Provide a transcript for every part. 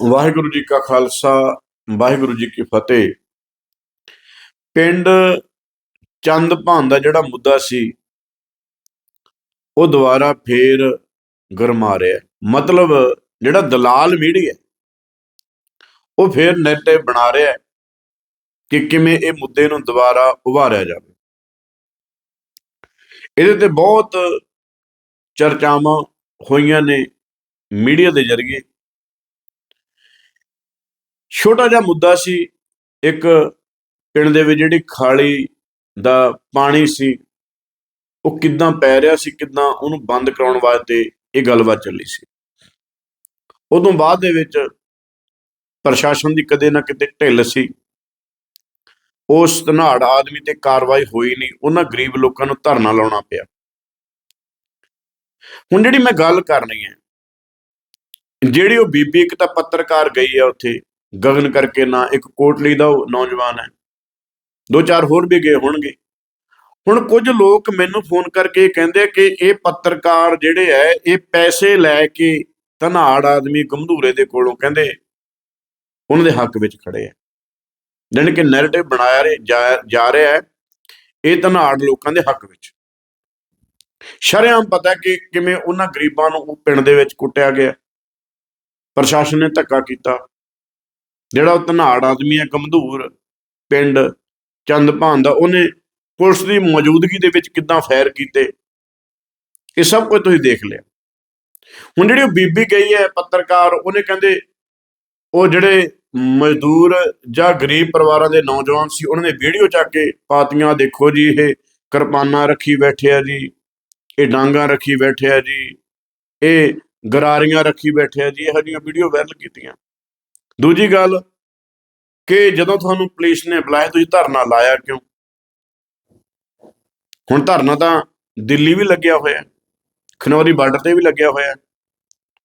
ਵਾਹਿਗੁਰੂ ਜੀ ਕਾ ਖਾਲਸਾ, ਵਾਹਿਗੁਰੂ ਜੀ ਕੀ ਫਤਿਹ। ਪਿੰਡ ਚੰਦ ਭਾਨ ਦਾ ਜਿਹੜਾ ਮੁੱਦਾ ਸੀ, ਉਹ ਦੁਬਾਰਾ ਫੇਰ ਗਰਮਾ ਰਿਹਾ। ਮਤਲਬ ਜਿਹੜਾ ਦਲਾਲ ਮੀਡੀਆ, ਉਹ ਫੇਰ ਨੈਟੇ ਬਣਾ ਰਿਹਾ ਕਿ ਕਿਵੇਂ ਇਹ ਮੁੱਦੇ ਨੂੰ ਦੁਬਾਰਾ ਉਭਾਰਿਆ ਜਾਵੇ। ਇਹਦੇ ਤੇ ਬਹੁਤ ਚਰਚਾਵਾਂ ਹੋਈਆਂ ਨੇ ਮੀਡੀਆ ਦੇ ਜ਼ਰੀਏ। ਛੋਟਾ ਜਿਹਾ ਮੁੱਦਾ ਸੀ, ਇੱਕ ਪਿੰਡ ਦੇ ਵਿੱਚ ਜਿਹੜੀ ਖਾਲੀ ਦਾ ਪਾਣੀ ਸੀ, ਉਹ ਕਿੱਦਾਂ ਪੈ ਰਿਹਾ ਸੀ, ਕਿੱਦਾਂ ਉਹਨੂੰ ਬੰਦ ਕਰਾਉਣ ਵਾਸਤੇ ਇਹ ਗੱਲਬਾਤ ਚੱਲੀ ਸੀ। ਉਦੋਂ ਬਾਅਦ ਦੇ ਵਿੱਚ ਪ੍ਰਸ਼ਾਸਨ ਦੀ ਕਦੇ ਨਾ ਕਿਤੇ ਢਿੱਲ ਸੀ। ਉਸ ਧਨਾੜ ਆਦਮੀ ਤੇ ਕਾਰਵਾਈ ਹੋਈ ਨਹੀਂ, ਉਹਨਾਂ ਗਰੀਬ ਲੋਕਾਂ ਨੂੰ ਧਰਨਾ ਲਾਉਣਾ ਪਿਆ। ਹੁਣ ਜਿਹੜੀ ਮੈਂ ਗੱਲ ਕਰਨੀ ਹੈ, ਜਿਹੜੀ ਉਹ ਬੀਬੀ ਇੱਕ ਤਾਂ ਪੱਤਰਕਾਰ ਗਈ ਹੈ ਉੱਥੇ ਗਗਨ ਕਰਕੇ ਨਾ ਇੱਕ ਕੋਟਲੀ ਦਾ ਉਹ ਨੌਜਵਾਨ ਹੈ। ਦੋ ਚਾਰ ਹੋਰ ਵੀ ਗਏ ਹੋਣਗੇ। ਹੁਣ ਕੁਝ ਲੋਕ ਮੈਨੂੰ ਫੋਨ ਕਰਕੇ ਕਹਿੰਦੇ ਕਿ ਇਹ ਪੱਤਰਕਾਰ ਜਿਹੜੇ ਐ ਇਹ ਪੈਸੇ ਲੈ ਕੇ ਧਨਾੜ ਆਦਮੀ ਗੰਧੂਰੇ ਦੇ ਕੋਲੋਂ ਕਹਿੰਦੇ ਉਹਨਾਂ ਦੇ ਹੱਕ ਵਿੱਚ ਖੜੇ ਆ। ਜਾਣੀ ਕਿ ਨੈਰੇਟਿਵ ਬਣਾਇਆ ਰੇ- ਜਾ ਰਿਹਾ ਹੈ ਇਹ ਧਨਾੜ ਲੋਕਾਂ ਦੇ ਹੱਕ ਵਿੱਚ। ਸ਼ਰੇਆਮ ਪਤਾ ਕਿ ਕਿਵੇਂ ਉਹਨਾਂ ਗਰੀਬਾਂ ਨੂੰ ਉਹ ਪਿੰਡ ਦੇ ਵਿੱਚ ਕੁੱਟਿਆ ਗਿਆ। ਪ੍ਰਸ਼ਾਸਨ ਨੇ ਧੱਕਾ ਕੀਤਾ। ਜਿਹੜਾ ਉਹ ਧਨਾੜ ਆਦਮੀ ਹੈ, ਗੰਧੂਰ ਪਿੰਡ ਚੰਦਪਾਨ ਦਾ, ਉਹਨੇ ਪੁਲਿਸ ਦੀ ਮੌਜੂਦਗੀ ਦੇ ਵਿੱਚ ਕਿੱਦਾਂ ਫਾਇਰ ਕੀਤੇ? ਇਹ ਸਭ ਕੁਝ ਤੁਸੀਂ ਦੇਖ ਲਿਆ। ਹੁਣ ਜਿਹੜੀ ਉਹ ਬੀਬੀ ਗਈ ਹੈ, ਪੱਤਰਕਾਰ, ਉਹਨੇ ਕਹਿੰਦੇ ਉਹ ਜਿਹੜੇ ਮਜ਼ਦੂਰ ਜਾਂ ਗਰੀਬ ਪਰਿਵਾਰਾਂ ਦੇ ਨੌਜਵਾਨ ਸੀ, ਉਹਨਾਂ ਨੇ ਵੀਡੀਓ ਚੱਕ ਕੇ ਪਾਤੀਆਂ, ਦੇਖੋ ਜੀ, ਇਹ ਕਿਰਪਾਨਾਂ ਰੱਖੀ ਬੈਠੇ ਆ ਜੀ, ਇਹ ਡਾਂਗਾ ਰੱਖੀ ਬੈਠੇ ਆ ਜੀ, ਇਹ ਗਰਾਰੀਆਂ ਰੱਖੀ ਬੈਠੇ ਆ ਜੀ, ਇਹੋ ਜਿਹੀਆਂ ਵੀਡੀਓ ਵਾਇਰਲ ਕੀਤੀਆਂ। ਦੂਜੀ ਗੱਲ ਕਿ ਜਦੋਂ ਤੁਹਾਨੂੰ ਪੁਲਿਸ ਨੇ ਬੁਲਾਇਆ, ਤੁਸੀਂ ਧਰਨਾ ਲਾਇਆ ਕਿਉਂ? ਹੁਣ ਧਰਨਾ ਤਾਂ ਦਿੱਲੀ ਵੀ ਲੱਗਿਆ ਹੋਇਆ, ਖਨੌਰੀ ਬਾਰਡਰ ਤੇ ਵੀ ਲੱਗਿਆ ਹੋਇਆ।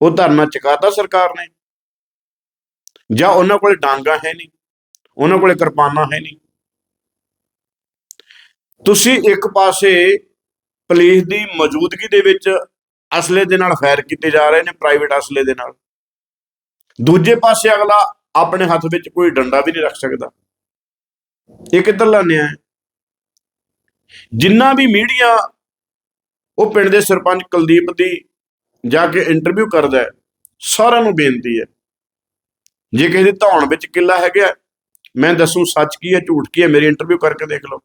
ਉਹ ਧਰਨਾ ਚੁਕਾਤਾ ਸਰਕਾਰ ਨੇ। ਜਾਂ ਉਹਨਾਂ ਕੋਲ ਡਾਂਗਾ ਹੈ ਨਹੀਂ, ਉਹਨਾਂ ਕੋਲੇ ਕਿਰਪਾਨਾਂ ਹੈ ਨਹੀਂ। ਤੁਸੀਂ ਇੱਕ ਪਾਸੇ ਪੁਲਿਸ ਦੀ ਮੌਜੂਦਗੀ ਦੇ ਵਿੱਚ ਅਸਲੇ ਦੇ ਨਾਲ ਫਾਇਰ ਕੀਤੇ ਜਾ ਰਹੇ ਨੇ ਪ੍ਰਾਈਵੇਟ ਅਸਲੇ ਦੇ ਨਾਲ। ਦੂਜੇ ਪਾਸੇ ਅਗਲਾ ਆਪਣੇ ਹੱਥ ਵਿੱਚ ਕੋਈ ਡੰਡਾ ਵੀ ਨਹੀਂ ਰੱਖ ਸਕਦਾ। ਇਹ ਕਿੱਧਰਲਾ ਨਿਆਂ ਹੈ ਜਿੰਨਾ ਵੀ ਮੀਡੀਆ ਉਹ ਪਿੰਡ ਦੇ ਸਰਪੰਚ ਕੁਲਦੀਪ ਦੀ ਜਾ ਕੇ ਇੰਟਰਵਿਊ ਕਰਦਾ ਹੈ, ਸਾਰਿਆਂ ਨੂੰ ਬੇਨਤੀ ਹੈ। ਜੇ ਕਿਸੇ ਦੀ ਧੌਣ ਵਿੱਚ ਕਿੱਲਾ ਹੈਗਾ, ਮੈਂ ਦੱਸੂ ਸੱਚ ਕੀ ਹੈ, ਝੂਠ ਕੀ ਹੈ, ਮੇਰੀ ਇੰਟਰਵਿਊ ਕਰਕੇ ਦੇਖ ਲਓ।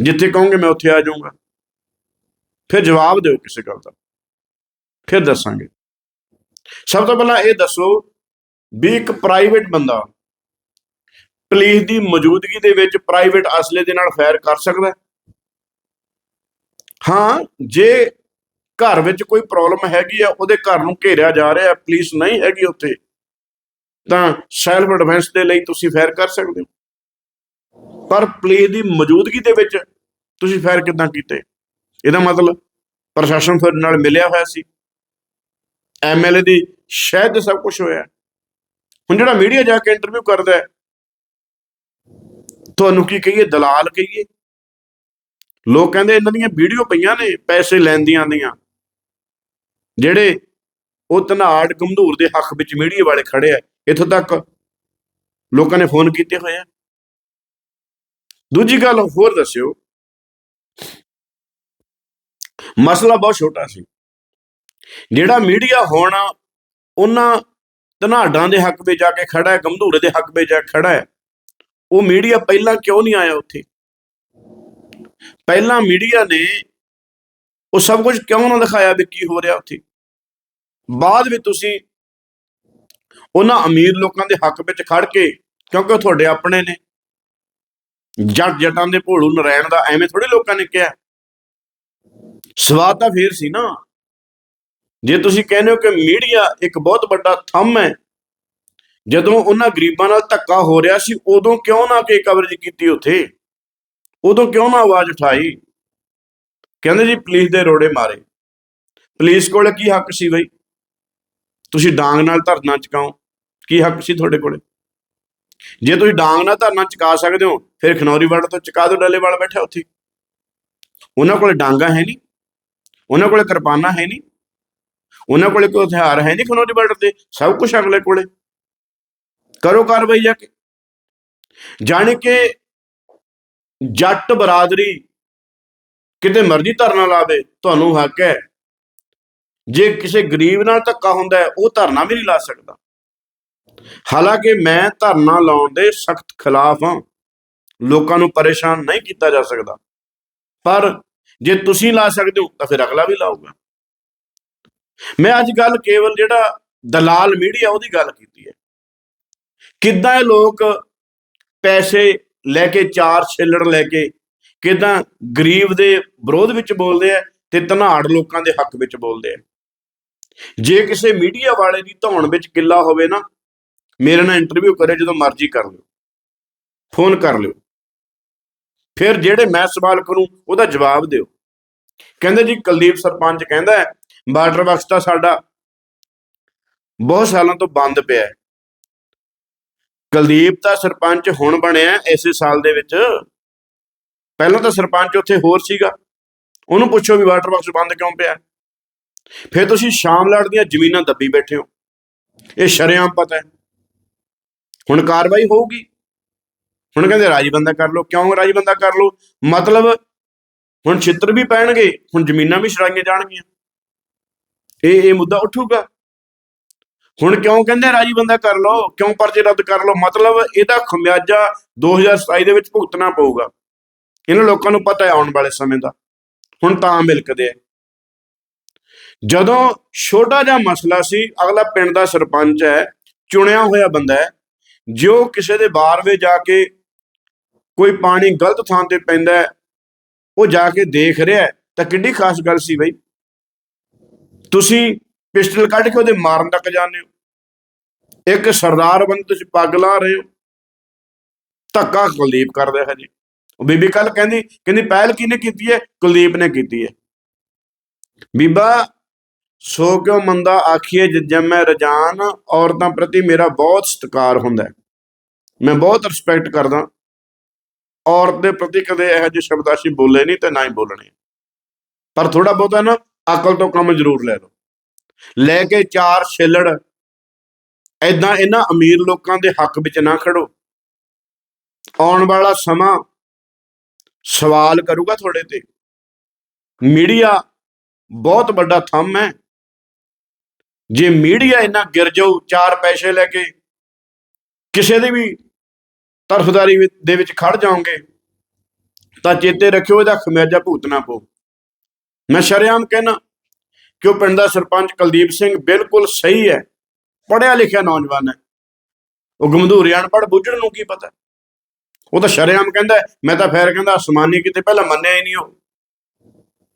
ਜਿੱਥੇ ਕਹੋਗੇ ਮੈਂ ਉੱਥੇ ਆ ਜਾਊਂਗਾ। ਫਿਰ ਜਵਾਬ ਦਿਓ ਕਿਸੇ ਗੱਲ ਦਾ। ਫਿਰ ਦੱਸਾਂਗੇ। ਸਭ ਤੋਂ ਪਹਿਲਾਂ ਇਹ ਦੱਸੋ ਵੀ ਇੱਕ ਪ੍ਰਾਈਵੇਟ ਬੰਦਾ ਪੁਲਿਸ ਦੀ ਮੌਜੂਦਗੀ ਦੇ ਵਿੱਚ ਪ੍ਰਾਈਵੇਟ ਅਸਲੇ ਦੇ ਨਾਲ ਫਾਇਰ ਕਰ ਸਕਦਾ ਹਾਂ? ਜੇ ਘਰ ਵਿੱਚ ਕੋਈ ਪ੍ਰੋਬਲਮ ਹੈਗੀ ਆ, ਉਹਦੇ ਘਰ ਨੂੰ ਘੇਰਿਆ ਜਾ ਰਿਹਾ, ਪੁਲਿਸ ਨਹੀਂ ਹੈਗੀ ਉੱਥੇ, ਤਾਂ ਸੈਲਫ ਡਿਫੈਂਸ ਦੇ ਲਈ ਤੁਸੀਂ ਫਾਇਰ ਕਰ ਸਕਦੇ ਹੋ। ਪਰ ਪੁਲਿਸ ਦੀ ਮੌਜੂਦਗੀ ਦੇ ਵਿੱਚ ਤੁਸੀਂ ਫਾਇਰ ਕਿਦਾਂ ਕੀਤੇ? ਇਹਦਾ ਮਤਲਬ ਪ੍ਰਸ਼ਾਸਨ ਤੁਹਾਡੇ ਨਾਲ ਮਿਲਿਆ ਹੋਇਆ ਸੀ। ਐਮਐਲਏ ਦੀ ਸ਼ਹਿਦ ਇਹ ਸਭ ਕੁਝ ਹੋਇਆ। ਹੁਣ ਜਿਹੜਾ ਮੀਡੀਆ ਜਾ ਕੇ ਇੰਟਰਵਿਊ ਕਰਦਾ ਹੈ, ਤੁਹਾਨੂੰ ਕੀ ਕਹੀਏ? ਦਲਾਲ ਕਹੀਏ। ਲੋਕ ਕਹਿੰਦੇ ਇਹਨਾਂ ਦੀਆਂ ਵੀਡੀਓ ਪਈਆਂ ਨੇ, ਪੈਸੇ ਲੈਂਦੀਆਂ ਦੀਆਂ। ਜਿਹੜੇ ਉਹ ਤਨਾੜ ਗੰਧੂਰ ਦੇ ਹੱਕ ਵਿੱਚ ਮੀਡੀਆ ਵਾਲੇ ਖੜੇ ਆ, ਇੱਥੋਂ ਤੱਕ ਲੋਕਾਂ ਨੇ ਫੋਨ ਕੀਤੇ ਹੋਏ ਆ। ਦੂਜੀ ਗੱਲ ਹੋਰ ਦੱਸਿਓ। ਮਸਲਾ ਬਹੁਤ ਛੋਟਾ ਸੀ। ਜਿਹੜਾ ਮੀਡੀਆ ਹੋਣਾ ਉਹਨਾਂ ਧਨਾਡਾਂ ਦੇ ਹੱਕ ਵਿੱਚ ਜਾ ਕੇ ਖੜਾ ਹੈ ਗੰਧੂਰੇ ਦੇ ਹੱਕ ਵਿੱਚ ਜਾ ਕੇ ਖੜਾ ਹੈ, ਉਹ ਮੀਡੀਆ ਪਹਿਲਾਂ ਕਿਉਂ ਨਹੀਂ ਆਇਆ ਉੱਥੇ? ਪਹਿਲਾਂ ਮੀਡੀਆ ਨੇ ਉਹ ਸਭ ਕੁਝ ਕਿਉਂ ਨਾ ਦਿਖਾਇਆ ਵੀ ਕੀ ਹੋ ਰਿਹਾ ਉੱਥੇ? ਬਾਅਦ ਵਿੱਚ ਤੁਸੀਂ ਉਹਨਾਂ ਅਮੀਰ ਲੋਕਾਂ ਦੇ ਹੱਕ ਵਿੱਚ ਖੜ ਕੇ, ਕਿਉਂਕਿ ਉਹ ਤੁਹਾਡੇ ਆਪਣੇ ਨੇ, ਜੱਟ ਜੱਟਾਂ ਦੇ ਭੋਲੂ ਨਰੈਣ ਦਾ ਐਵੇਂ ਥੋੜੇ ਲੋਕਾਂ ਨੇ ਕਿਹਾ। ਸਵਾਦ ਤਾਂ ਫੇਰ ਸੀ ਨਾ। ਜੇ ਤੁਸੀਂ ਕਹਿੰਦੇ ਹੋ ਕਿ ਮੀਡੀਆ ਇੱਕ ਬਹੁਤ ਵੱਡਾ ਥੰਮ ਹੈ, ਜਦੋਂ ਉਹਨਾਂ ਗਰੀਬਾਂ ਨਾਲ ਧੱਕਾ ਹੋ ਰਿਹਾ ਸੀ, ਉਦੋਂ ਕਿਉਂ ਨਾ ਕਿ ਕਵਰੇਜ ਕੀਤੀ ਉੱਥੇ? ਉਦੋਂ ਕਿਉਂ ਨਾ ਆਵਾਜ਼ ਉਠਾਈ? ਕਹਿੰਦੇ ਜੀ ਪੁਲਿਸ ਦੇ ਰੋੜੇ ਮਾਰੇ। ਪੁਲਿਸ ਕੋਲ ਕੀ ਹੱਕ ਸੀ ਬਈ? ਤੁਸੀਂ ਡਾਂਗ ਨਾਲ ਧਰਨਾ ਚਕਾਓ, ਕੀ ਹੱਕ ਸੀ ਤੁਹਾਡੇ ਕੋਲੇ? ਜੇ ਤੁਸੀਂ ਡਾਂਗ ਨਾਲ ਧਰਨਾ ਚਕਾ ਸਕਦੇ ਹੋ, ਫਿਰ ਖਨੌਰੀ ਵੜ ਤੋਂ ਚਕਾ ਦਿਓ ਡੱਲੇਵਾਲ ਬੈਠਾ ਉੱਥੇ। ਉਹਨਾਂ ਕੋਲੇ ਡਾਂਗਾ ਹੈ ਨਹੀਂ, ਉਹਨਾਂ ਕੋਲੇ ਕਿਰਪਾਨਾਂ ਹੈ ਨਹੀਂ। ਉਹਨਾਂ ਕੋਲੇ ਕੋਈ ਹਥਿਆਰ ਹੈ ਨਹੀਂ ਖਨੌਰੀ ਬਾਰਡਰ ਤੇ ਸਭ ਕੁਝ ਅਗਲੇ ਕੋਲੇ। ਕਰੋ ਕਾਰਵਾਈ ਜਾ ਕੇ। ਜਾਣੀ ਕਿ ਜੱਟ ਬਰਾਦਰੀ ਕਿਤੇ ਮਰਜ਼ੀ ਧਰਨਾ ਲਾਵੇ, ਤੁਹਾਨੂੰ ਹੱਕ ਹੈ। ਜੇ ਕਿਸੇ ਗਰੀਬ ਨਾਲ ਧੱਕਾ ਹੁੰਦਾ ਉਹ ਧਰਨਾ ਵੀ ਨਹੀਂ ਲਾ ਸਕਦਾ। ਹਾਲਾਂਕਿ ਮੈਂ ਧਰਨਾ ਲਾਉਣ ਦੇ ਸਖਤ ਖਿਲਾਫ ਹਾਂ। ਲੋਕਾਂ ਨੂੰ ਪਰੇਸ਼ਾਨ ਨਹੀਂ ਕੀਤਾ ਜਾ ਸਕਦਾ। ਪਰ ਜੇ ਤੁਸੀਂ ਲਾ ਸਕਦੇ ਹੋ, ਤਾਂ ਫਿਰ ਅਗਲਾ ਵੀ ਲਾਊਗਾ। ਮੈਂ ਅੱਜ ਗੱਲ ਕੇਵਲ ਜਿਹੜਾ ਦਲਾਲ ਮੀਡੀਆ ਉਹਦੀ ਗੱਲ ਕੀਤੀ ਹੈ। ਕਿੱਦਾਂ ਇਹ ਲੋਕ ਪੈਸੇ ਲੈ ਕੇ, ਚਾਰ ਛਿੱਲੜ ਲੈ ਕੇ ਕਿੱਦਾਂ ਗਰੀਬ ਦੇ ਵਿਰੋਧ ਵਿੱਚ ਬੋਲਦੇ ਆ ਤੇ ਧਨਾੜ ਲੋਕਾਂ ਦੇ ਹੱਕ ਵਿੱਚ ਬੋਲਦੇ ਆ। ਜੇ ਕਿਸੇ ਮੀਡੀਆ ਵਾਲੇ ਦੀ ਧੌਣ ਵਿੱਚ ਕਿੱਲਾ ਹੋਵੇ ਨਾ, ਮੇਰੇ ਨਾਲ ਇੰਟਰਵਿਊ ਕਰੇ ਜਦੋਂ ਮਰਜ਼ੀ ਕਰ ਲਿਓ। ਫੋਨ ਕਰ ਲਿਓ। ਫਿਰ ਜਿਹੜੇ ਮੈਂ ਸਵਾਲ ਕਰੂੰ, ਉਹਦਾ ਜਵਾਬ ਦਿਓ। ਕਹਿੰਦੇ ਜੀ ਕੁਲਦੀਪ ਸਰਪੰਚ ਕਹਿੰਦਾ ਵਾਟਰ ਬਾਰਡਰ ਬਾਕਸ ਤਾਂ ਸਾਡਾ ਬਹੁਤ ਸਾਲਾਂ ਤੋਂ ਬੰਦ ਪਿਆ ਹੈ। ਕੁਲਦੀਪ ਤਾਂ ਸਰਪੰਚ ਹੁਣ ਬਣਿਆ ਇਸੇ ਸਾਲ ਦੇ ਵਿੱਚ। ਪਹਿਲਾਂ ਤਾਂ ਸਰਪੰਚ ਉੱਥੇ ਹੋਰ ਸੀਗਾ। ਉਹਨੂੰ ਪੁੱਛੋ ਵੀ ਵਾਟਰ ਬਾਕਸ ਬੰਦ ਕਿਉਂ ਪਿਆ ਫਿਰ ਤੁਸੀਂ ਸ਼ਾਮ ਲੜ ਦੀਆਂ ਜ਼ਮੀਨਾਂ ਦੱਬੀ ਬੈਠੇ ਹੋ। ਇਹ ਸ਼ਰੇਆਮ ਪਤਾ ਹੈ। ਹੁਣ ਕਾਰਵਾਈ ਹੋਊਗੀ। ਹੁਣ ਕਹਿੰਦੇ ਰਾਜੀ ਬੰਦਾ ਕਰ ਲਓ। ਕਿਉਂ ਰਾਜੀ ਬੰਦਾ ਕਰ ਲਓ? ਮਤਲਬ ਹੁਣ ਛਿੱਤਰ ਵੀ ਪੈਣਗੇ, ਹੁਣ ਜ਼ਮੀਨਾਂ ਵੀ ਛੜਾਈਆਂ ਜਾਣਗੀਆਂ। ਇਹ ਇਹ ਮੁੱਦਾ ਉੱਠੂਗਾ। ਹੁਣ ਕਿਉਂ ਕਹਿੰਦੇ ਰਾਜੀ ਬੰਦਾ ਕਰ ਲਓ, ਕਿਉਂ ਪਰਚੇ ਰੱਦ ਕਰ ਲਓ? ਮਤਲਬ ਇਹਦਾ ਖਮਿਆਜਾ 2027 ਦੇ ਵਿੱਚ ਭੁਗਤਣਾ ਪਊਗਾ। ਇਹਨਾਂ ਲੋਕਾਂ ਨੂੰ ਪਤਾ ਹੈ ਆਉਣ ਵਾਲੇ ਸਮੇਂ ਦਾ। ਹੁਣ ਤਾਂ ਮਿਲਕਦੇ ਆ। ਜਦੋਂ ਛੋਟਾ ਜਿਹਾ ਮਸਲਾ ਸੀ, ਅਗਲਾ ਪਿੰਡ ਦਾ ਸਰਪੰਚ ਹੈ, ਚੁਣਿਆ ਹੋਇਆ ਬੰਦਾ ਹੈ ਜੋ ਕਿਸੇ ਦੇ ਬਾਰ ਵਿੱਚ ਜਾ ਕੇ ਕੋਈ ਪਾਣੀ ਗਲਤ ਥਾਂ ਤੇ ਪੈਂਦਾ ਉਹ ਜਾ ਕੇ ਦੇਖ ਰਿਹਾ ਤਾਂ ਕਿੰਨੀ ਖਾਸ ਗੱਲ ਸੀ ਬਈ। ਤੁਸੀਂ ਪਿਸਟਲ ਕੱਢ ਕੇ ਉਹਦੇ ਮਾਰਨ ਤੱਕ ਜਾਂਦੇ ਹੋ। ਇੱਕ ਸਰਦਾਰ ਬੰਦੇ ਤੁਸੀਂ ਪੱਗ ਲਾ ਰਹੇ ਹੋ। ਧੱਕਾ ਕੁਲਦੀਪ ਕਰਦਾ ਹੈ ਜੀ ਉਹ ਬੀਬੀ ਕੱਲ ਕਹਿੰਦੀ ਕਹਿੰਦੀ ਪਹਿਲ ਕਿਹਨੇ ਕੀਤੀ ਹੈ? ਕੁਲਦੀਪ ਨੇ ਕੀਤੀ ਹੈ। ਬੀਬਾ, ਸੋ ਕਿਉਂ ਮੰਦਾ ਆਖੀਏ ਜੰਮੈ ਰਜਾਨ ਔਰਤਾਂ ਪ੍ਰਤੀ ਮੇਰਾ ਬਹੁਤ ਸਤਿਕਾਰ ਹੁੰਦਾ ਮੈਂ ਬਹੁਤ ਰਿਸਪੈਕਟ ਕਰਦਾ। ਔਰਤ ਦੇ ਪ੍ਰਤੀ ਕਦੇ ਇਹੋ ਜਿਹੇ ਸ਼ਬਦ ਅਸੀਂ ਬੋਲੇ ਨਹੀਂ ਤੇ ਨਾ ਹੀ ਬੋਲਣੇ। ਪਰ ਥੋੜਾ ਬਹੁਤਾ ਨਾ ਅਕਲ ਤੋਂ ਕੰਮ ਜ਼ਰੂਰ ਲੈ ਲਓ। ਲੈ ਕੇ ਚਾਰ ਛਿੱਲੜ ਐਦਾਂ ਇਹਨਾਂ ਅਮੀਰ ਲੋਕਾਂ ਦੇ ਹੱਕ ਵਿੱਚ ਨਾ ਖੜੋ। ਆਉਣ ਵਾਲਾ ਸਮਾਂ ਸਵਾਲ ਕਰੂਗਾ ਤੁਹਾਡੇ ਤੇ। ਮੀਡੀਆ ਬਹੁਤ ਵੱਡਾ ਥੰਮ ਹੈ। ਜੇ ਮੀਡੀਆ ਇੰਨਾ ਗਿਰ ਜਾਊ, ਚਾਰ ਪੈਸੇ ਲੈ ਕੇ ਕਿਸੇ ਦੇ ਵੀ ਤਰਫਦਾਰੀ ਦੇ ਵਿੱਚ ਖੜ ਜਾਓਗੇ, ਤਾਂ ਚੇਤੇ ਰੱਖਿਓ, ਇਹਦਾ ਖਮਿਆਜਾ ਭੁਗਤਣਾ ਪਊ। ਮੈਂ ਸ਼ਰੇਆਮ ਕਹਿਣਾ ਕਿ ਉਹ ਪਿੰਡ ਦਾ ਸਰਪੰਚ ਕੁਲਦੀਪ ਸਿੰਘ ਬਿਲਕੁਲ ਸਹੀ ਹੈ ਪੜਿਆ ਲਿਖਿਆ ਨੌਜਵਾਨ ਹੈ। ਉਹ ਗਮਧੂਰੀ ਅਨਪੜ੍ਹ ਬੁੱਝਣ ਨੂੰ ਕੀ ਪਤਾ? ਉਹ ਤਾਂ ਸ਼ਰੇਆਮ ਕਹਿੰਦਾ, ਮੈਂ ਤਾਂ ਫੇਰ ਕਹਿੰਦਾ, ਅਸਮਾਨੀ ਕਿਤੇ ਪਹਿਲਾਂ ਮੰਨਿਆ ਹੀ ਨਹੀਂ ਉਹ।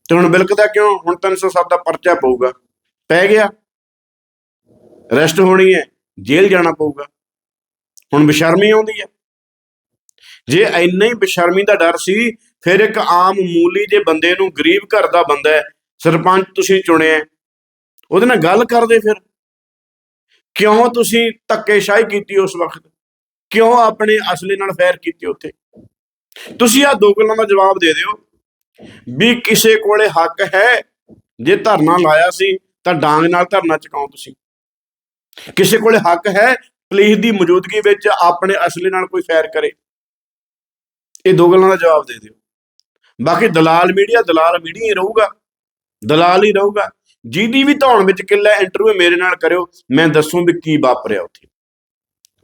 ਤੇ ਹੁਣ ਬਿਲਕਦਾ ਕਿਉਂ? ਹੁਣ 307 ਦਾ ਪਰਚਾ ਪਊਗਾ। ਪੈ ਗਿਆ। ਅਰੈਸਟ ਹੋਣੀ ਹੈ, ਜੇਲ੍ਹ ਜਾਣਾ ਪਊਗਾ। ਹੁਣ ਬਸ਼ਰਮੀ ਆਉਂਦੀ ਹੈ। ਜੇ ਇੰਨਾ ਹੀ ਬੇਸ਼ਰਮੀ ਦਾ ਡਰ ਸੀ ਫਿਰ ਇੱਕ ਆਮ ਮੂਲੀ ਜੇ ਬੰਦੇ ਨੂੰ ਗਰੀਬ ਘਰ ਦਾ ਬੰਦਾ ਹੈ, ਸਰਪੰਚ ਤੁਸੀਂ ਚੁਣਿਆ ਉਹਦੇ ਨਾਲ ਗੱਲ ਕਰਦੇ ਫਿਰ। ਕਿਉਂ ਤੁਸੀਂ ਧੱਕੇਸ਼ਾਹੀ ਕੀਤੀ ਉਸ ਵਕਤ? ਕਿਉਂ ਆਪਣੇ ਅਸਲੇ ਨਾਲ ਫੈਰ ਕੀਤੀ ਉੱਥੇ? ਤੁਸੀਂ ਆ ਦੋ ਗੱਲਾਂ ਦਾ ਜਵਾਬ ਦੇ ਦਿਓ। ਵੀ ਕਿਸੇ ਕੋਲੇ ਹੱਕ ਹੈ? ਜੇ ਧਰਨਾ ਲਾਇਆ ਸੀ, ਤਾਂ ਡਾਂਗ ਨਾਲ ਧਰਨਾ ਚਕਾਓ ਤੁਸੀਂ। ਕਿਸੇ ਕੋਲੇ ਹੱਕ ਹੈ? ਪੁਲਿਸ ਦੀ ਮੌਜੂਦਗੀ ਵਿੱਚ ਆਪਣੇ ਅਸਲੇ ਨਾਲ ਕੋਈ ਫੈਰ ਕਰੇ। ਇਹ ਦੋ ਗੱਲਾਂ ਦਾ ਜਵਾਬ ਦੇ ਦਿਓ। ਬਾਕੀ ਦਲਾਲ ਮੀਡੀਆ ਦਲਾਲ ਮੀਡੀਆ ਹੀ ਰਹੂਗਾ। ਦਲਾਲ ਹੀ ਰਹੂਗਾ। ਜਿਹਦੀ ਵੀ ਧੌਣ ਵਿੱਚ ਕਿੱਲਾ ਇੰਟਰਵਿਊ ਮੇਰੇ ਨਾਲ ਕਰਿਓ। ਮੈਂ ਦੱਸੂ ਵੀ ਕੀ ਵਾਪਰਿਆ ਉੱਥੇ।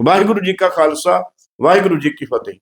ਵਾਹਿਗੁਰੂ ਜੀ ਕਾ ਖਾਲਸਾ, ਵਾਹਿਗੁਰੂ ਜੀ ਕੀ ਫਤਿਹ।